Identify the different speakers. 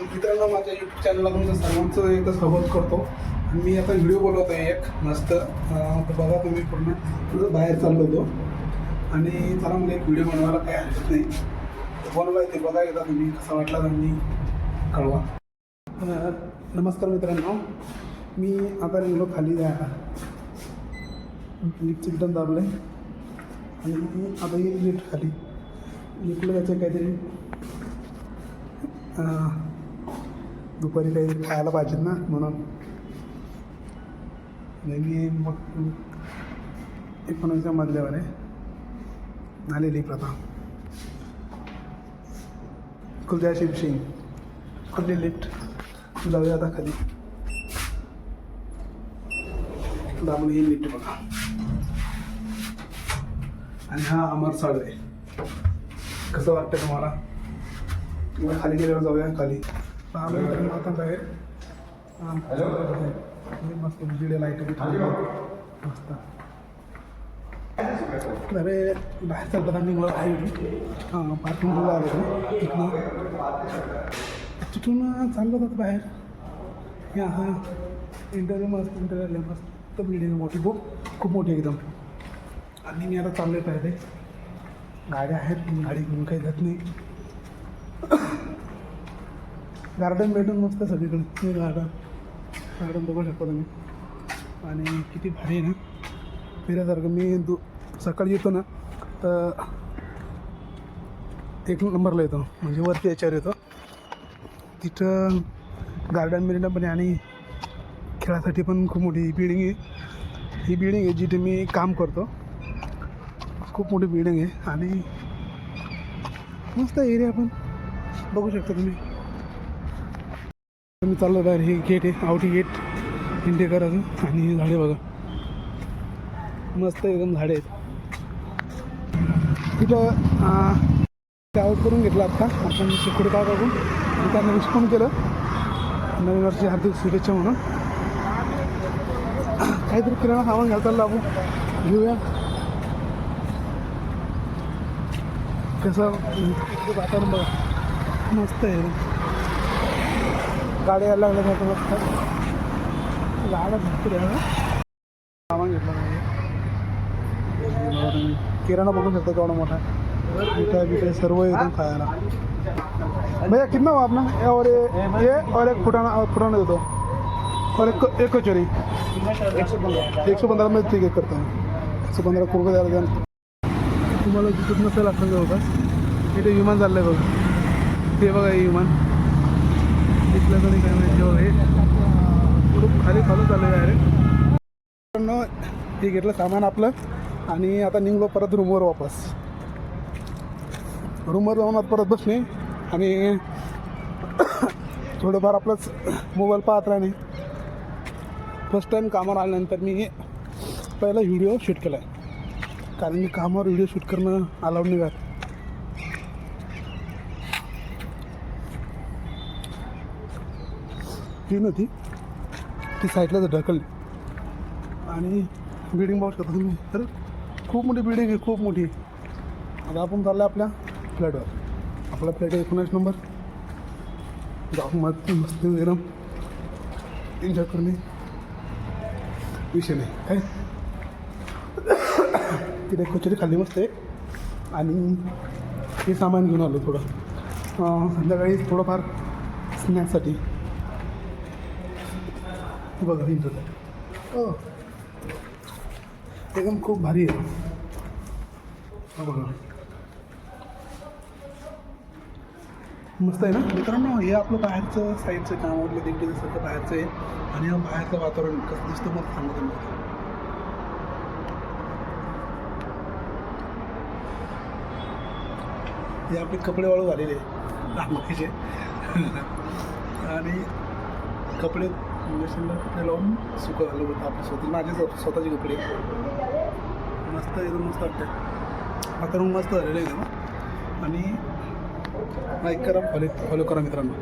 Speaker 1: मित्रांनो माझ्या यूट्यूब चॅनलला तुमचं सर्वांचं एकदा स्वागत करतो. आणि मी आता व्हिडिओ बोलवत आहे एक मस्त तर बघा तुम्ही पूर्ण. तुझं बाहेर चाललो होतो. आणि चला मला एक व्हिडिओ बनवायला काही हरकत नाही. बोलवाय ते बघा एकदा तुम्ही कसा वाटला तुम्ही मी कळवा नमस्कार मित्रांनो. मी आता निघलो खाली जायला लिफ्ट बटन दाबलं आहे आणि आता येईल लिफ्ट खाली. लिफ्टला त्याचं काहीतरी. दुपारी काही खायला पाहिजेत ना म्हणून. नाही मी मग एकोणीसच्या मधल्यावर आहे. आलेली प्रथा. कुलद्या शिवसिंग खुल्ली लिफ्ट. जाऊया आता खाली. दाबून ही लिफ्ट बघा. आणि हा अमर साळवे कसं वाटतं तुम्हाला? खाली गेल्यावर जाऊया खाली. बाहेर हा, हे मस्त उजेडे लाइट मस्त. अरे बाहेर चालताना निघलो आहे हां पार्किंगला आलो होतो. तिथनं. तिथून चाललो होतो बाहेर. हे हा. इंटरव्ह्यू मस्त इंटरव्ह्यू मस्त. बिल्डिंग मोठी. खूप खूप मोठी एकदम. आणि मी आता चाललो पाहिजे गाड्या आहेत गाडी घेऊन काही जात नाही. गार्डन भेटून मस्त सगळीकडे. गार्डन. गार्डन बघू शकता तुम्ही. आणि किती भारी आहे ना. फिरायसारखं. मी दु सकाळी येतो ना तर एक नंबरला येतो. म्हणजे वरती याच्यावर येतो. तिथं गार्डन बिर्डन पण आहे आणि खेळासाठी पण खूप मोठी बिल्डिंग आहे. ही बिल्डिंग आहे जिथे मी काम करतो. खूप मोठी बिल्डिंग आहे. आणि मस्त एरिया पण. बघू शकता तुम्ही. मी चाललो बाहेर. हे गेट आहे आवटी गेट इंडिकराचं आणि हे झाडे बघा. मस्त एकदम झाडे आहेत. तिथं ते आऊट करून घेतलं आत्ता आपण शेकडे काय बघून आणि त्यांना विश पण केलं. नवीन वर्षी हार्दिक शुभेच्छा म्हणून. काहीतरी किराणा सामान घ्यायला चाललं आपण. घेऊया. कसं वातावरण बघा. मस्त आहे गाडी यायला लागल्या जातं मस्त गाड्या भरपूर आहे ना सामान घेतलं किराणा बघू शकता केवढा मोठा. मिठाई बिठाई सर्व एकदम खायला. भैया कितना हुआ अपना ये और ये और एक फुटाना और फुटाना दे दो और एक एक कचोरी. एक सौ पंद्रह में ठीक आहे करतो एक सौ पंधरा रुपये द्यायला द्या तुम्हाला तिथून नसेल असं जवळपास इथे विमान चाललंय बघा. ते बघा हे विमान. तिथल्याकडे काय माहिती जेव्हा हे खूप खाली खाली चाललं आहे डायरेक्ट हे घेतलं सामान आपलं आणि आता निघलो परत रूमवर वापस. रूमवर जाऊन आता परत बसणे आणि थोडंफार आपलंच मोबाईल पाहत राहणे. फर्स्ट टाईम कामावर आल्यानंतर मी पहिला व्हिडिओ शूट केला आहे कारण मी कामावर व्हिडिओ शूट करणं अलाउड नाही क्लीन होती ती साईडला ढकलली आणि बिल्डिंग बघू शकता तुम्ही तर खूप मोठी बिल्डिंग आहे खूप मोठी आता आपण चाललो आपल्या फ्लॅटवर. आपला फ्लॅट आहे एकोणीस नंबर. जाऊ मस्त मस्त एकदम एन्जॉय करणे विषय नाही काय? तिथे कचोरी खाल्ली मस्त आहे. आणि हे सामान घेऊन आलो थोडं. संध्याकाळी थोडंफार स्नॅक्ससाठी बघा हिंच हो. एकदम खूप भारी आहे. बघा. मस्त आहे ना? मित्रांनो हे आपलं बाहेरचं साईडचं काम आवडलं देखील सगळं बाहेरचं आहे. आणि हा बाहेरचं वातावरण कसं दिसतं मला सांगतो मला हे आपले कपडे वाळू झालेले रांगोळीचे आणि कपडे इंजेक्शनला कपडे लावून सुकं घालत होतं आपल्या स्वतः. माझे स्वतःचे कपडे. मस्त एकदम मस्त वाटतं रूम मस्त झालेलं आहे एकदम आणि लाईक करा फॉलो फॉलो करा मित्रांनो.